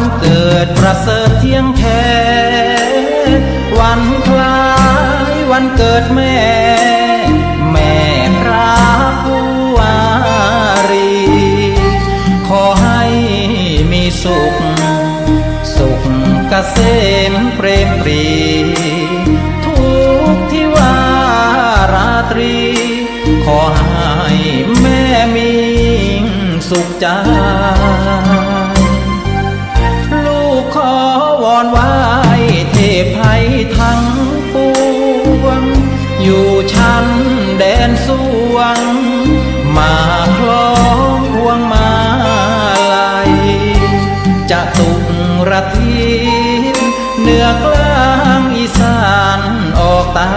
วันเกิดประเสริฐเที่ยงแท้ วันคล้ายวันเกิดแม่ แม่พระผู้วารี ขอให้มีสุข สุขเกษมเปรมปรีทุกที่ว่าราตรี ขอให้แม่มีสุขใจ กลางอีสานออกใตา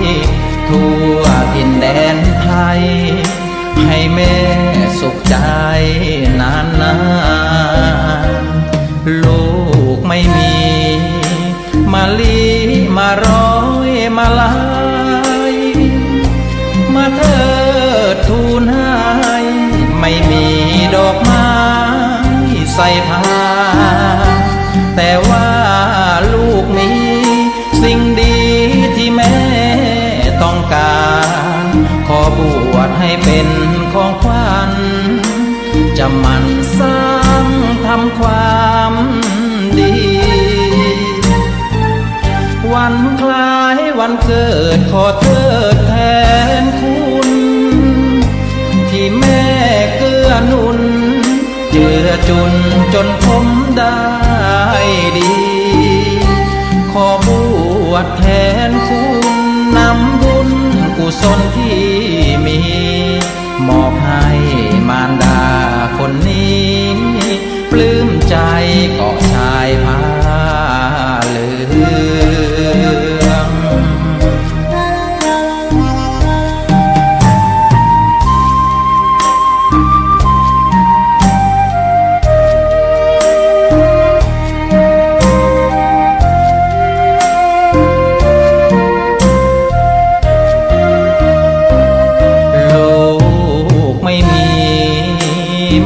ยทั่วดินแดนไทย ให้แม่สุขใจนานนานลูกไม่มี มาลีมาร้อยมาลาย มาเถิดทูลให้ไม่มีดอกไม้ใส่ผ้า ต้องการ ขอบวชให้เป็นของขวัญจะมันสร้างทำความดี วันคล้ายวันเกิดขอเทิดแทนคุณ ที่แม่เกื้อนุนเจือจุนจนผมได้ดี ขอบวชแทนคุณ กุศลที่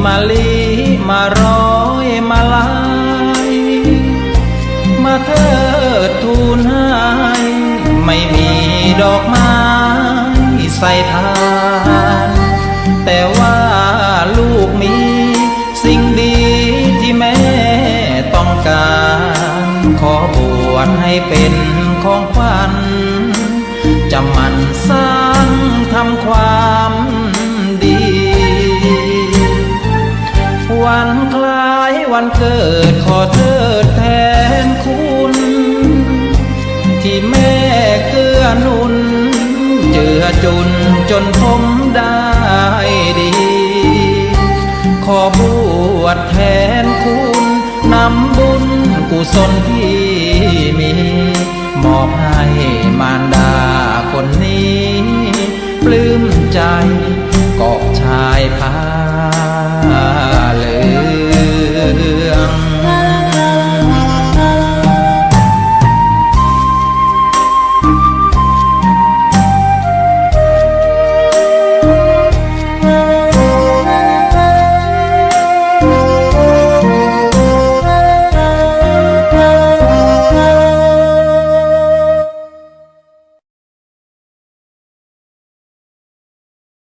มาลีมาร้อยมาลาย มาเถิดทูลให้ไม่มีดอกไม้ใส่ทาน แต่ว่าลูกมีสิ่งดีที่แม่ต้องการ ขอบวชให้เป็นของขวัญจะมันสร้างทำความ เทิดขอเทิดแทนคุณ ที่แม่เกื้อหนุน เจือจุนจนผมได้ดี ขอบวชแทนคุณนำบุญกุศลที่มี มอบให้มารดาคนนี้ ปลื้มใจเกาะชายผ้า